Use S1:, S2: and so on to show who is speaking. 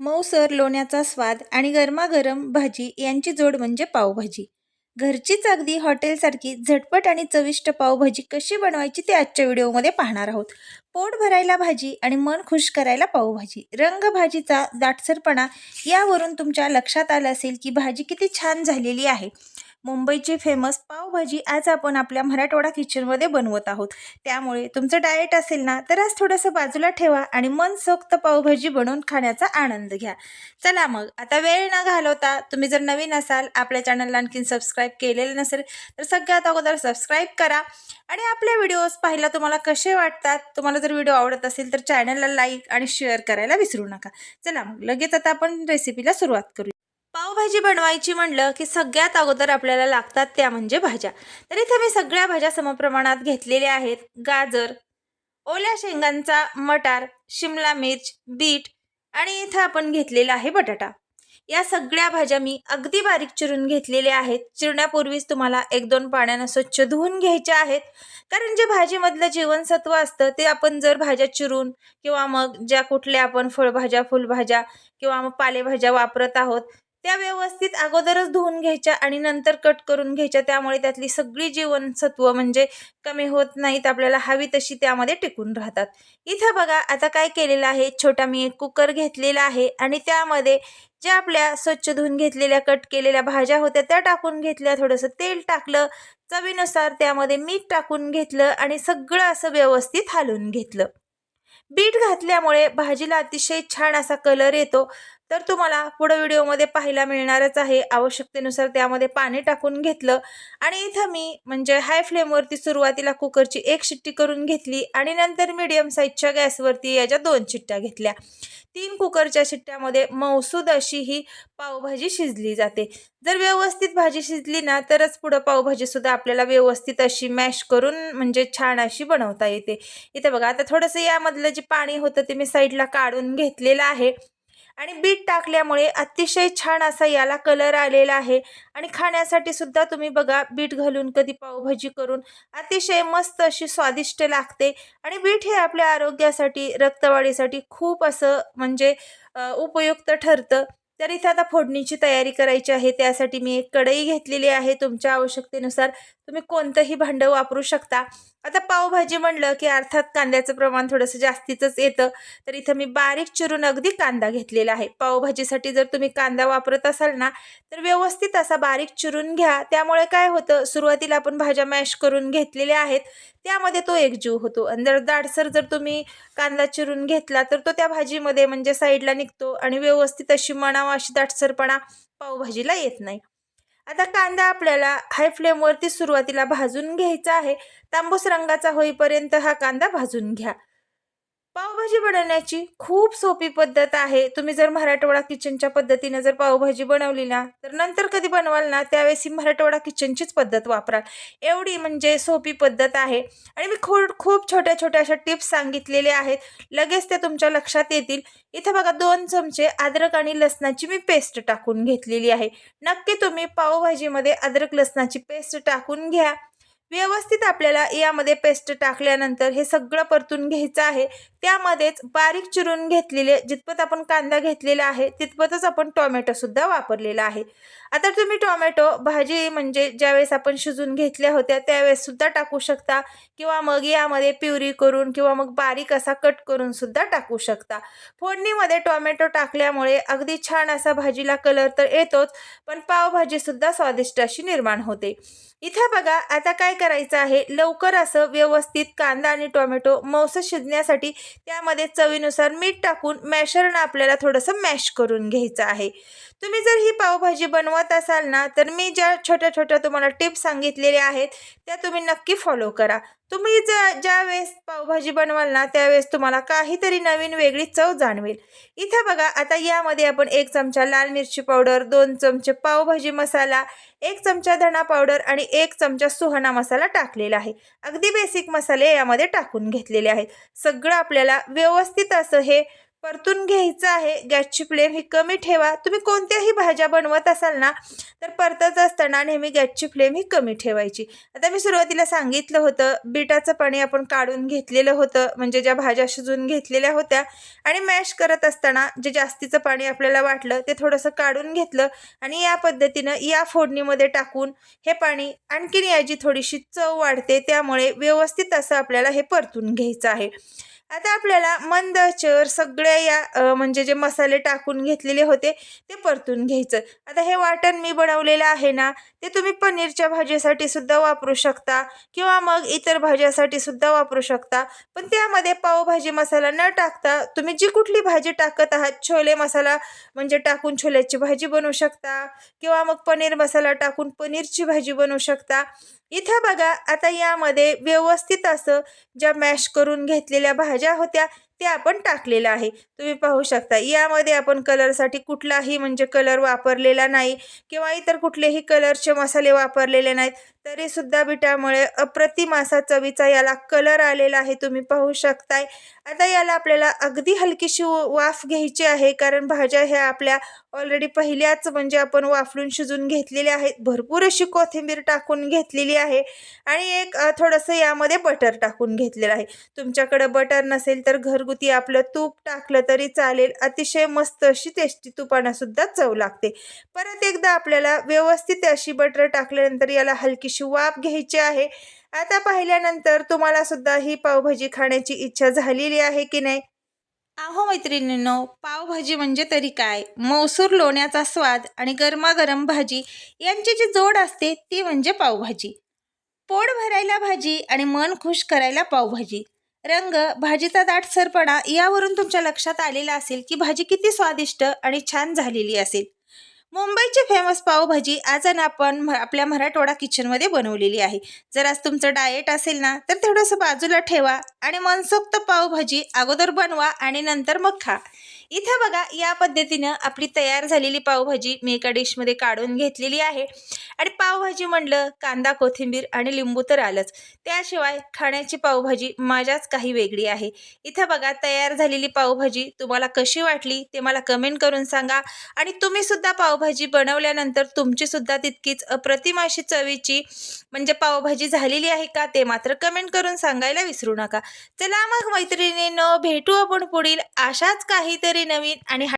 S1: मऊसर लोण्याचा स्वाद आणि गरमागरम भाजी यांची जोड म्हणजे पावभाजी. घरचीच अगदी हॉटेलसारखी झटपट आणि चविष्ट पावभाजी कशी बनवायची ते आजच्या व्हिडिओमध्ये पाहणार आहोत. पोट भरायला भाजी आणि मन खुश करायला पावभाजी. रंग भाजीचा दाटसरपणा यावरून तुमच्या लक्षात आलं असेल की भाजी किती छान झालेली आहे. मुंबईची फेमस पावभाजी आज आपण आपल्या मराठवाडा किचनमध्ये बनवत आहोत. त्यामुळे तुमचं डाएट असेल ना तर आज थोडंसं बाजूला ठेवा आणि मनसोक्त पावभाजी बनवून खाण्याचा आनंद घ्या. चला मग आता वेळ न घालवता तुम्ही जर नवीन असाल आपल्या चॅनलला आणखीन सबस्क्राईब केलेलं नसेल तर सगळ्यात अगोदर सबस्क्राईब करा. आणि आपले व्हिडिओज पाहायला तुम्हाला कसे वाटतात तुम्हाला जर व्हिडिओ आवडत असेल तर चॅनलला लाईक आणि शेअर करायला विसरू नका. चला मग लगेच आता आपण रेसिपीला सुरुवात करू पावभाजी बनवायची म्हणलं की सगळ्यात अगोदर आपल्याला लागतात त्या म्हणजे भाज्या. तर इथे मी सगळ्या भाज्या समप्रमाणात घेतलेल्या आहेत. गाजर ओल्या शेंगांचा मटार शिमला मिर्च बीट आणि इथं आपण घेतलेला आहे बटाटा. या सगळ्या भाज्या मी अगदी बारीक चिरून घेतलेल्या आहेत. चिरण्यापूर्वीच तुम्हाला एक दोन पाण्यानं स्वच्छ धुवून घ्यायच्या आहेत. कारण जे भाजीमधलं जीवनसत्व असतं ते आपण जर भाज्या चिरून किंवा मग ज्या कुठल्या आपण फळभाज्या फुलभाज्या किंवा मग पालेभाज्या वापरत आहोत त्या व्यवस्थित अगोदरच धुवून घ्यायच्या आणि नंतर कट करून घ्यायच्या. त्यामुळे त्यातली सगळी जीवनसत्व म्हणजे कमी होत नाहीत आपल्याला हवी तशी त्यामध्ये टिकून राहतात. इथं बघा आता काय केलेलं आहे? छोटा मी एक कुकर घेतलेला आहे आणि त्यामध्ये ज्या आपल्या स्वच्छ धुवून घेतलेल्या कट केलेल्या भाज्या होत्या त्या टाकून घेतल्या. थोडंसं तेल टाकलं चवीनुसार त्यामध्ये मीठ टाकून घेतलं आणि सगळं असं व्यवस्थित हलवून घेतलं. बीट घातल्यामुळे भाजीला अतिशय छान असा कलर येतो. तर तुम्हाला पुढं व्हिडिओमध्ये पाहायला मिळणारच आहे. आवश्यकतेनुसार त्यामध्ये पाणी टाकून घेतलं. आणि इथं मी म्हणजे हाय फ्लेमवरती सुरुवातीला कुकरची एक शिट्टी करून घेतली आणि नंतर मिडियम साईजच्या गॅसवरती याच्या दोन शिट्ट्या घेतल्या. तीन कुकरच्या शिट्ट्यामध्ये मौसूद अशी ही पावभाजी शिजली जाते. जर व्यवस्थित भाजी शिजली ना तरच पुढं पावभाजीसुद्धा आपल्याला व्यवस्थित अशी मॅश करून म्हणजे छान अशी बनवता येते. इथे बघा आता थोडंसं यामधलं जे पाणी होतं ते मी साईडला काढून घेतलेलं आहे. आणि बीट टाकल्यामुळे अतिशय छान असा याला कलर आलेला आहे. आणि खाण्यासाठी सुद्धा तुम्ही बघा बीट घालून कधी पावभाजी करून अतिशय मस्त अशी स्वादिष्ट लागते. आणि बीट हे आपल्या आरोग्यासाठी रक्तवाढीसाठी खूप असं म्हणजे उपयुक्त ठरतं. तर इथं आता फोडणीची तयारी करायची आहे. त्यासाठी मी एक कढई घेतलेली आहे. तुमच्या आवश्यकतेनुसार तुम्ही कोणतंही भांडं वापरू शकता. आता पावभाजी म्हणलं की अर्थात कांद्याचं प्रमाण थोडंसं जास्तीचंच येतं. तर इथं मी बारीक चिरून अगदी कांदा घेतलेला आहे. पावभाजीसाठी जर तुम्ही कांदा वापरत असाल ना तर व्यवस्थित असा बारीक चिरून घ्या. त्यामुळे काय होतं सुरुवातीला आपण भाज्या मॅश करून घेतलेल्या आहेत. त्यामध्ये तो एकजीव होतो. आणि जर दाटसर जर तुम्ही कांदा चिरून घेतला तर तो त्या भाजीमध्ये म्हणजे साईडला निघतो आणि व्यवस्थित अशी मणावा अशी दाटसरपणा पावभाजीला येत नाही. आता कांदा आपल्याला हाय फ्लेमवरती सुरुवातीला भाजून घ्यायचा आहे. तांबूस रंगाचा होईपर्यंत हा कांदा भाजून घ्या. पावभाजी बनवण्याची खूप सोपी पद्धत आहे. तुम्ही जर मराठवाडा किचनच्या पद्धतीने जर पावभाजी बनवली ना तर नंतर कधी बनवाल ना त्यावेळेस ही मराठवाडा किचनचीच पद्धत वापराल. एवढी म्हणजे सोपी पद्धत आहे. आणि मी खूप खूप छोट्या छोट्या अशा टिप्स सांगितलेले आहेत. लगेच ते तुमच्या लक्षात येतील. इथं बघा दोन चमचे अद्रक आणि लसणाची मी पेस्ट टाकून घेतलेली आहे. नक्की तुम्ही पावभाजीमध्ये अद्रक लसणाची पेस्ट टाकून घ्या. व्यवस्थित आपल्याला यामध्ये पेस्ट टाकल्यानंतर हे सगळं परतून घ्यायचं आहे. त्यामध्येच बारीक चिरून घेतलेले जितपत आपण कांदा घेतलेला आहे तितपतच आपण टोमॅटोसुद्धा वापरलेला आहे. आता तुम्ही टोमॅटो भाजी म्हणजे ज्यावेळेस आपण शिजून घेतल्या होत्या त्यावेळेससुद्धा टाकू शकता किंवा मग यामध्ये प्युरी करून किंवा मग बारीक असा कट करून सुद्धा टाकू शकता. फोडणीमध्ये टोमॅटो टाकल्यामुळे अगदी छान असा भाजीला कलर तर येतोच पण पावभाजीसुद्धा स्वादिष्ट अशी निर्माण होते. इथं बघा आता काय करायचं आहे? लवकर असं व्यवस्थित कांदा आणि टोमॅटो मौस शिजण्यासाठी त्यामध्ये चवीनुसार मीठ टाकून मॅशरनं आपल्याला थोडंसं मॅश करून घ्यायचं आहे. तुम्ही जर ही पावभाजी बनवत असाल ना तर मी ज्या छोट्या छोट्या तुम्हाला टिप्स सांगितलेल्या आहेत त्या तुम्ही नक्की फॉलो करा. तुम्ही ज्या ज्या वेळेस पावभाजी बनवाल ना त्यावेळेस तुम्हाला काहीतरी नवीन वेगळी चव जाणवेल. इथं बघा आता यामध्ये आपण एक चमचा लाल मिरची पावडर दोन चमचे पावभाजी मसाला एक चमचा धणा पावडर आणि एक चमचा सुहाणा मसाला टाकलेला आहे. अगदी बेसिक मसाले यामध्ये टाकून घेतलेले आहेत. सगळं आपल्याला व्यवस्थित असं हे परतून घ्यायचं आहे. गॅसची फ्लेम ही कमी ठेवा. तुम्ही कोणत्याही भाज्या बनवत असाल ना तर परतत असताना नेहमी गॅसची फ्लेम ही कमी ठेवायची. आता मी सुरुवातीला सांगितलं होतं बिटाचं पाणी आपण काढून घेतलेलं होतं म्हणजे ज्या भाज्या शिजून घेतलेल्या होत्या आणि मॅश करत असताना जे जास्तीचं पाणी आपल्याला वाटलं ते थोडंसं काढून घेतलं आणि या पद्धतीनं या फोडणीमध्ये टाकून हे पाणी आणखीन याची थोडीशी चव वाढते त्यामुळे व्यवस्थित असं आपल्याला हे परतून घ्यायचं आहे. आता आपल्याला मंद आचेवर सगळ्या या म्हणजे जे मसाले टाकून घेतलेले होते ते परतून घ्यायचं. आता हे वाटण मी बनवलेलं आहे ना ते तुम्ही पनीरच्या भाजीसाठी सुद्धा वापरू शकता किंवा मग इतर भाज्यासाठी सुद्धा वापरू शकता. पण त्यामध्ये पावभाजी मसाला न टाकता तुम्ही जी कुठली भाजी टाकत आहात छोले मसाला म्हणजे टाकून छोल्याची भाजी बनवू शकता किंवा मग पनीर मसाला टाकून पनीरची भाजी बनवू शकता. इथं बघा आता यामध्ये व्यवस्थित असं ज्या मॅश करून घेतलेल्या भाज्या होत्या ते आपण टाकलेलं आहे. तुम्ही पाहू शकता यामध्ये आपण कलरसाठी कुठलाही म्हणजे कलर वापरलेला नाही किंवा इतर कुठलेही कलरचे मसाले वापरलेले नाहीत तरीसुद्धा बिटामुळे अप्रतिम असा चवीचा याला कलर आलेला आहे तुम्ही पाहू शकताय. आता याला आपल्याला अगदी हलकीशी वाफ घ्यायची आहे कारण भाज्या ह्या आपल्या ऑलरेडी पहिल्याच म्हणजे आपण वाफलून शिजून घेतलेल्या आहेत. भरपूर अशी कोथिंबीर टाकून घेतलेली आहे आणि एक थोडंसं यामध्ये बटर टाकून घेतलेलं आहे. तुमच्याकडं बटर नसेल तर घर घरगुती आपलं तूप टाकलं तरी चालेल. अतिशय मस्त अशी टेस्टी तुपानं चव लागते. परत एकदा आपल्याला व्यवस्थित अशी बटर टाकल्यानंतर याला हलकीशी वाफ घ्यायची आहे. आता पाहिल्यानंतर तुम्हाला सुद्धा ही पावभाजी खाण्याची इच्छा झालेली आहे की नाही? अहो मैत्रिणींनो पावभाजी म्हणजे तरी काय? मौसूर लोण्याचा स्वाद आणि गरमागरम भाजी यांची जी जोड असते ती म्हणजे पावभाजी. पोट भरायला भाजी आणि मन खुश करायला पावभाजी. रंग भाजीचा दाटसरपणा यावरून तुमच्या लक्षात आलेला असेल की भाजी किती स्वादिष्ट आणि छान झालेली असेल. मुंबईची फेमस पावभाजी आज आपण म- आपल्या मराठवाडा किचनमध्ये बनवलेली आहे. जर आज तुमचं डाएट असेल ना तर थोडंसं बाजूला ठेवा आणि मनसोक्त पावभाजी अगोदर बनवा आणि नंतर मग खा. इथं बघा या पद्धतीनं आपली तयार झालेली पावभाजी मी एका डिशमध्ये काढून घेतलेली आहे. आणि पावभाजी म्हणलं कांदा कोथिंबीर आणि लिंबू तर आलंच. त्याशिवाय खाण्याची पावभाजी माझ्याच काही वेगळी आहे. इथं बघा तयार झालेली पावभाजी तुम्हाला कशी वाटली ते मला कमेंट करून सांगा. आणि तुम्ही सुद्धा पावभाजी बनवल्यानंतर तुमची सुद्धा तितकीच अप्रतिम अशी चवीची म्हणजे पावभाजी झालेली आहे का ते मात्र कमेंट करून सांगायला विसरू नका. चला मग मैत्रिणींनो भेटू आपण पुढील अशाच काहीतरी नवीन आणि